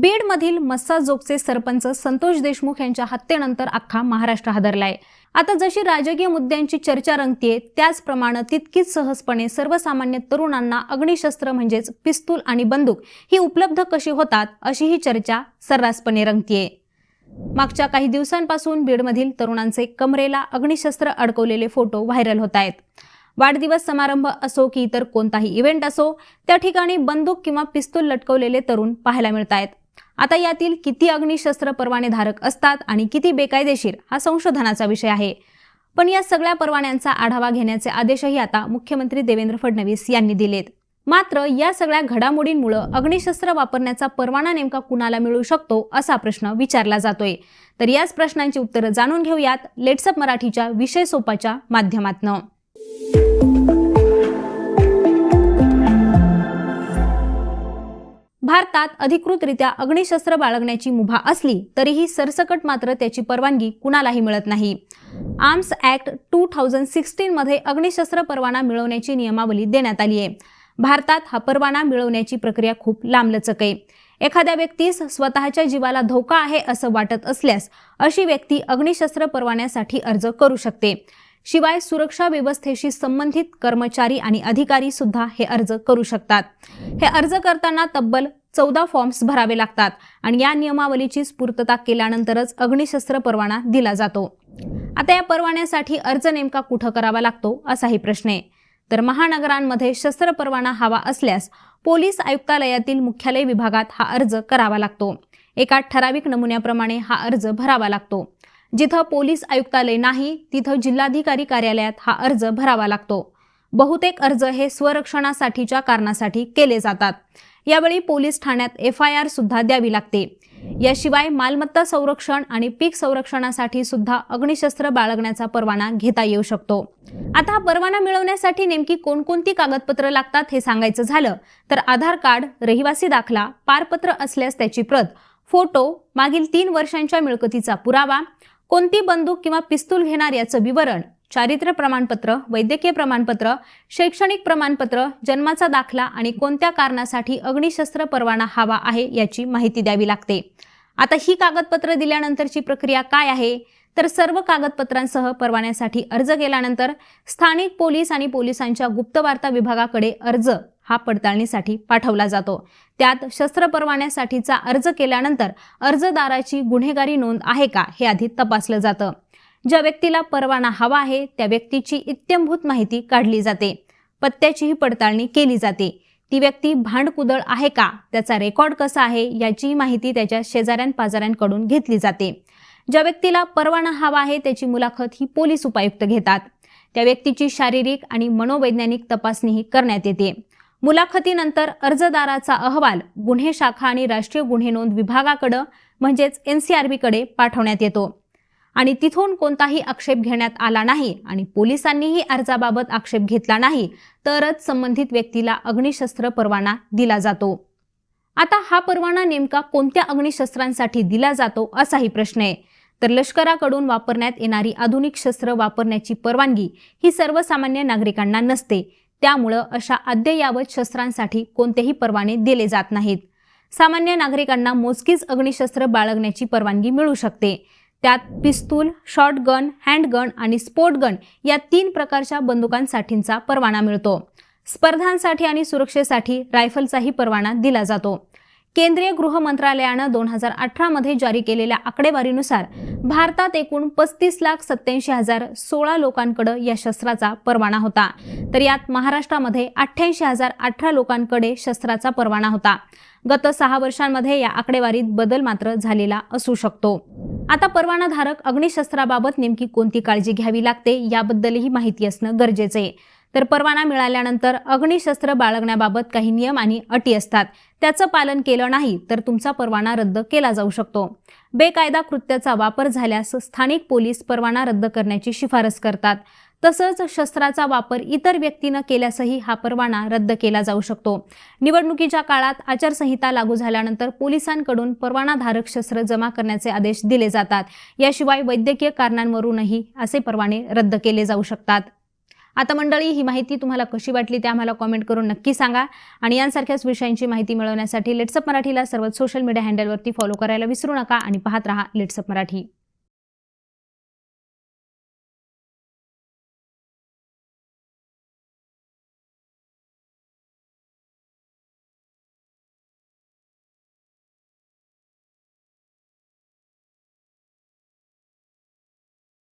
बीडमधील मस्साजोगचे सरपंच संतोष देशमुख यांच्या हत्येनंतर अख्खा महाराष्ट्र हादरलाय. आता जशी राजकीय मुद्द्यांची चर्चा रंगतीये त्याचप्रमाणे तितकीच सहजपणे सर्वसामान्य तरुणांना अग्निशस्त्र म्हणजेच पिस्तूल आणि बंदूक ही उपलब्ध कशी होतात अशी ही चर्चा सर्रासपणे रंगतीये. मागच्या काही दिवसांपासून बीडमधील तरुणांचे कमरेला अग्निशस्त्र अडकवलेले फोटो व्हायरल होत आहेत वाढदिवस समारंभ असो की इतर कोणताही इव्हेंट असो त्या ठिकाणी बंदूक किंवा पिस्तूल लटकवलेले तरुण पाहायला मिळत आहेत आता यातील किती अग्निशस्त्र परवानेधारक असतात आणि किती बेकायदेशीर हा संशोधनाचा विषय आहे. पण या सगळ्या परवान्यांचा आढावा घेण्याचे आदेशही आता मुख्यमंत्री देवेंद्र फडणवीस यांनी दिलेत. मात्र या सगळ्या घडामोडींमुळं अग्निशस्त्र वापरण्याचा परवाना नेमका कुणाला मिळू शकतो असा प्रश्न विचारला जातोय. तर याच प्रश्नांची उत्तरं जाणून घेऊयात लेट्सअप मराठीच्या विषय सोपाच्या माध्यमातनं. भारतात अधिकृतरित्या अग्निशस्त्र बाळगण्याची मुभा असली तरीही सरसकट मात्र त्याची परवानगी कुणालाही मिळत नाही. आर्म्स ऍक्ट टू थाउजंड सिक्स्टीनमध्ये अग्निशस्त्र परवाना मिळवण्याची नियमावली देण्यात आली आहे भारतात हा परवाना मिळवण्याची प्रक्रिया खूप लांबलचक आहे. एखाद्या व्यक्तीस स्वतःच्या जीवाला धोका आहे असं वाटत असल्यास अशी व्यक्ती अग्निशस्त्र परवान्यासाठी अर्ज करू शकते. शिवाय सुरक्षा व्यवस्थेशी संबंधित कर्मचारी आणि अधिकारी सुद्धा हे अर्ज करू शकतात. हे अर्ज करताना तब्बल चौदा फॉर्म्स भरावे लागतात आणि या नियमावलीची स्फूर्तता केल्यानंतरच अग्निशस्त्र परवाना दिला जातो. आता या परवान्यासाठी अर्ज नेमका कुठं करावा लागतो असाही प्रश्न आहे. तर महानगरांमध्ये शस्त्र परवाना हवा असल्यास पोलीस आयुक्तालयातील मुख्यालय विभागात हा अर्ज करावा लागतो. एका ठराविक नमुन्याप्रमाणे हा अर्ज भरावा लागतो. जिथं पोलीस आयुक्तालय नाही तिथं जिल्हाधिकारी कार्यालयात हा अर्ज भरावा लागतो. बहुतेक अर्ज हे स्वरक्षणासाठीच्या कारणासाठी केले जातात. यावेळी पोलीस ठाण्यात एफ आय आर सुद्धा द्यावी लागते. याशिवाय मालमत्ता संरक्षण आणि पीक संरक्षणासाठी सुद्धा अग्निशस्त्र बाळगण्याचा परवाना घेता येऊ शकतो. आता हा परवाना मिळवण्यासाठी नेमकी कोणकोणती कागदपत्र लागतात हे सांगायचं झालं तर आधार कार्ड रहिवासी दाखला पारपत्र असल्यास त्याची प्रत फोटो मागील तीन वर्षांच्या मिळकतीचा पुरावा कोणती बंदूक किंवा पिस्तूल घेणार याचं विवरण चारित्र्य प्रमाणपत्र वैद्यकीय प्रमाणपत्र शैक्षणिक प्रमाणपत्र जन्माचा दाखला आणि कोणत्या कारणासाठी अग्निशस्त्र परवाना हवा आहे याची माहिती द्यावी लागते. आता ही कागदपत्र दिल्यानंतरची प्रक्रिया काय आहे? तर सर्व कागदपत्रांसह परवान्यासाठी अर्ज केल्यानंतर स्थानिक पोलीस आणि पोलिसांच्या गुप्तवार्ता विभागाकडे अर्ज हा पडताळणीसाठी पाठवला जातो. त्यात शस्त्र परवान्यासाठीचा अर्ज केल्यानंतर अर्जदाराची गुन्हेगारी नोंद आहे का हे आधी तपासलं जातं. ज्या व्यक्तीला परवाना हवा आहे त्या व्यक्तीची इत्यंभूत माहिती काढली जाते. पत्त्याचीही पडताळणी केली जाते. ती व्यक्ती भांडकुदळ आहे का? त्याचा रेकॉर्ड कसा आहे? याची माहिती त्याच्या शेजाऱ्यां पाजाऱ्यांकडून घेतली जाते. ज्या व्यक्तीला परवाना हवा आहे त्याची मुलाखत ही पोलीस उपायुक्त घेतात. त्या व्यक्तीची शारीरिक आणि मनोवैज्ञानिक तपासणीही करण्यात येते. मुलाखतीनंतर अर्जदाराचा अहवाल गुन्हे शाखा आणि राष्ट्रीय गुन्हे नोंद विभागाकडं म्हणजेच एन सी आर बीकडे पाठवण्यात येतो. आणि तिथून कोणताही आक्षेप घेण्यात आला नाही आणि पोलिसांनीही अर्जाबाबत आक्षेप घेतला नाही तरच संबंधित व्यक्तीला अग्निशस्त्र परवाना दिला जातो. आता हा परवाना नेमका कोणत्या अग्निशस्त्रांसाठी दिला जातो असाही प्रश्न आहे. तर लष्कराकडून वापरण्यात येणारी आधुनिक शस्त्र वापरण्याची परवानगी ही सर्वसामान्य नागरिकांना नसते. त्यामुळं अशा अद्ययावत शस्त्रांसाठी कोणतेही परवाने दिले जात नाहीत. सामान्य नागरिकांना मोजकीच अग्निशस्त्र बाळगण्याची परवानगी मिळू शकते. त्यात पिस्तूल शॉटगन हँडगन आणि स्पोर्टगन या तीन प्रकारच्या बंदुकांसाठींचा परवाना मिळतो. स्पर्धांसाठी आणि सुरक्षेसाठी रायफलचाही परवाना दिला जातो. केंद्रीय गृह मंत्रालयानं दोन हजार अठरामध्ये जारी केलेल्या आकडेवारीनुसार भारतात एकूण पस्तीस लाख सत्याऐंशी हजार सोळा लोकांकडे या शस्त्राचा परवाना होता. तर यात महाराष्ट्रामध्ये अठ्ठ्याऐंशी हजार अठरा लोकांकडे शस्त्राचा परवाना होता. गत सहा वर्षांमध्ये या आकडेवारीत बदल मात्र झालेला असू शकतो. आता परवानाधारक अग्निशस्त्राबाबत नेमकी कोणती काळजी घ्यावी लागते याबद्दलही माहिती असणं गरजेचं आहे. तर परवाना मिळाल्यानंतर अग्निशस्त्र बाळगण्याबाबत काही नियम आणि अटी असतात. त्याचं पालन केलं नाही तर तुमचा परवाना रद्द केला जाऊ शकतो. बेकायदा कृत्याचा वापर झाल्यास स्थानिक पोलीस परवाना रद्द करण्याची शिफारस करतात. तसंच शस्त्राचा वापर इतर व्यक्तीनं केल्यासही हा परवाना रद्द केला जाऊ शकतो. निवडणुकीच्या काळात आचारसंहिता लागू झाल्यानंतर पोलिसांकडून परवानाधारक शस्त्र जमा करण्याचे आदेश दिले जातात. याशिवाय वैद्यकीय कारणांवरूनही असे परवाने रद्द केले जाऊ शकतात. आता मंडळी ही माहिती तुम्हाला कशी वाटली ते आम्हाला कॉमेंट करून नक्की सांगा. आणि यांसारख्याच विषयांची माहिती मिळवण्यासाठी लेट्सअप मराठीला सर्वच सोशल मीडिया हँडलवरती फॉलो करायला विसरू नका आणि पाहत राहा लेट्सअप मराठी.